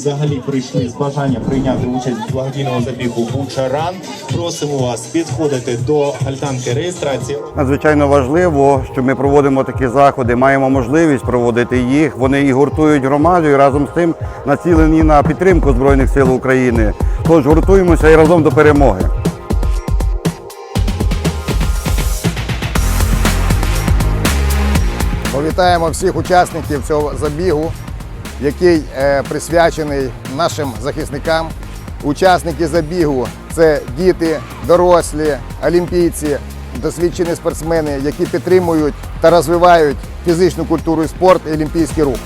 взагалі прийшли з бажанням прийняти участь в благодійному забігу Бучаран. Просимо вас підходити до альтанки реєстрації. Надзвичайно важливо, що ми проводимо такі заходи, маємо можливість проводити їх. Вони і гуртують громаду, і разом з тим націлені на підтримку Збройних сил України. Тож гуртуємося і разом до перемоги. Повітаємо всіх учасників цього забігу, який е, присвячений нашим захисникам. Учасники забігу це діти, дорослі, олімпійці, досвідчені спортсмени, які підтримують та розвивають фізичну культуру і спорт і олімпійський рух.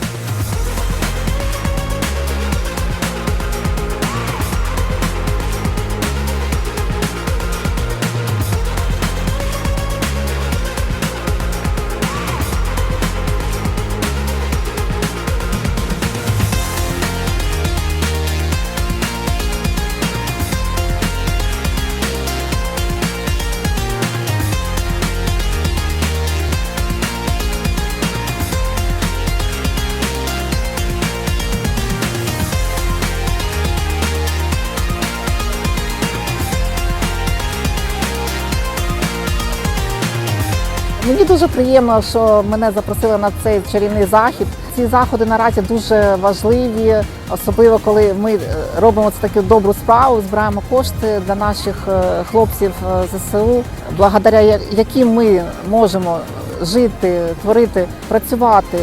Мені дуже приємно, що мене запросили на цей чарівний захід. Ці заходи наразі дуже важливі, особливо коли ми е, робимо таку добру справу, збираємо кошти для наших е, хлопців е, ЗСУ, благодаря яким ми можемо жити, творити, працювати.